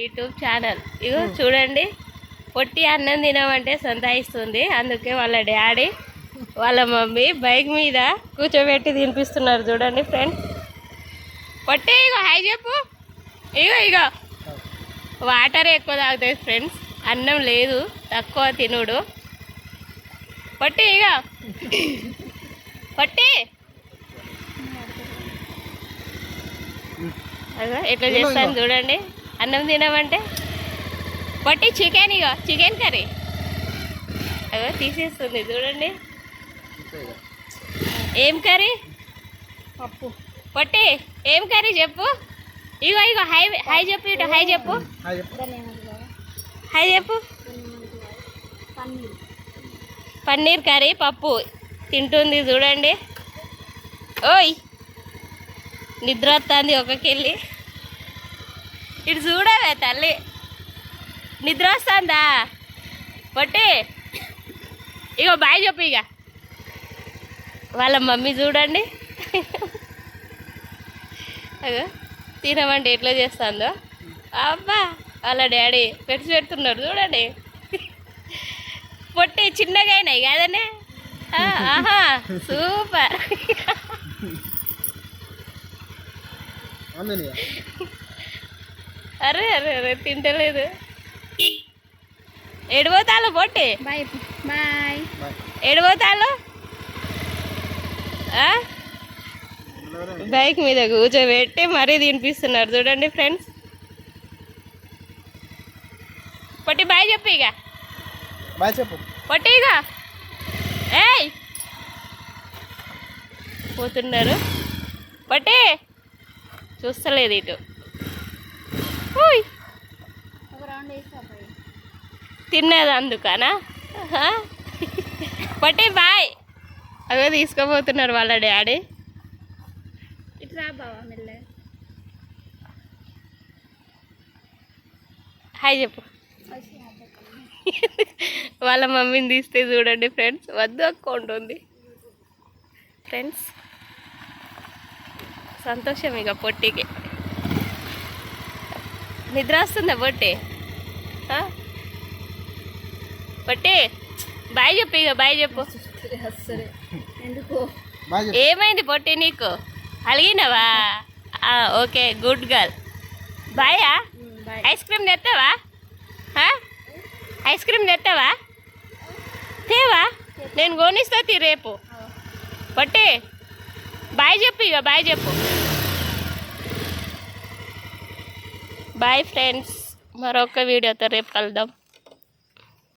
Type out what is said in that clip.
YouTube channel. ఇగో చూడండి పొట్టి అన్నం తినమంటే సంతాయిస్తుంది అందుకే వాళ్ళ డాడీ వాళ్ళ మమ్మీ బైక్ మీద కూర్చోబెట్టి తినిపిస్తున్నారు చూడండి ఫ్రెండ్. పొట్టి ఇగో హాయ్ చెప్పు. ఇగో ఇగో. వాటర్ ఎక్కువ తాగుతాయి ఫ్రెండ్స్. అన్నం లేదు తక్కువ తినుడు. పొట్టి ఇగో. పొట్టి. అదో ఎట్లా చేస్తాను చూడండి. అన్నం తినమంటే? పొట్టి చికెన్ ఇగో చికెన్ కర్రీ అదో తీసేస్తుంది చూడండి. ఏం కర్రీ పప్పు. పొట్టి ఏం కర్రీ చెప్పు? ఇగో ఇగో హై హై చెప్పు ఇటు హై చెప్పు. హై చెప్పు. పన్నీర్ పన్నీర్ కర్రీ పప్పు. తింటుంది చూడండి. ఓయ్ నిద్ర వస్తుంది ఒకకెళ్ళి. ఇటు చూడవే తల్లి. నిద్ర వస్తుందా పొట్టి. ఇగో బాయ్ చెప్పు ఇక వాళ్ళ మమ్మీ చూడండి. అగో ఎట్లా చేస్తుందో. అబ్బా వాళ్ళ డాడీ పెట్టి పెడుతున్నారు చూడండి. పొట్టి చిన్నగా అయినాయి కదనే? ఆహా సూపర్. అరే అరే అరే తింటలేదు. ఎడిపోతాలు పొట్టి బాయ్ బాయ్ ఎడిపోతాలు? బైక్ మీద కూర్చోబెట్టి మరీ తినిపిస్తున్నారు. చూడండి ఫ్రెండ్స్. పొట్టి బాయ్ చెప్పు ఇక. బాయ్ చెప్పు. పొట్టి ఇక. ఏయ్! పోతున్నారు. పొట్టి! చూస్తలేదు ఇటు. తిన్నది అందుకనా. పొట్టి బాయ్. అవే తీసుకోబోతున్నారు వాళ్ళ డాడీ. ఇటు రా బావా మెల్ల హాయ్ చెప్పు. వాళ్ళ మమ్మీని తీస్తే చూడండి ఫ్రెండ్స్. వద్దు అక్క ఉంటుంది ఫ్రెండ్స్ సంతోషం ఇక పొట్టికి. నిద్ర వస్తుందా పొట్టి ఆ? పొట్టి బాయ్ చెప్పు ఇక బాయ్ చెప్పు. ఏమైంది పొట్టి నీకు? అలిగినవా? Okay good girl. బాయా? Ice cream తెస్తావా? ఐస్ క్రీమ్ తెస్తావా తేవా? నేను కొనిస్తా తీ రేపు. పట్టి బాయ్ చెప్పు ఇక బాయ్ చెప్పు. బాయ్ ఫ్రెండ్స్ మరొక వీడియోతో రేపు కలుద్దాం.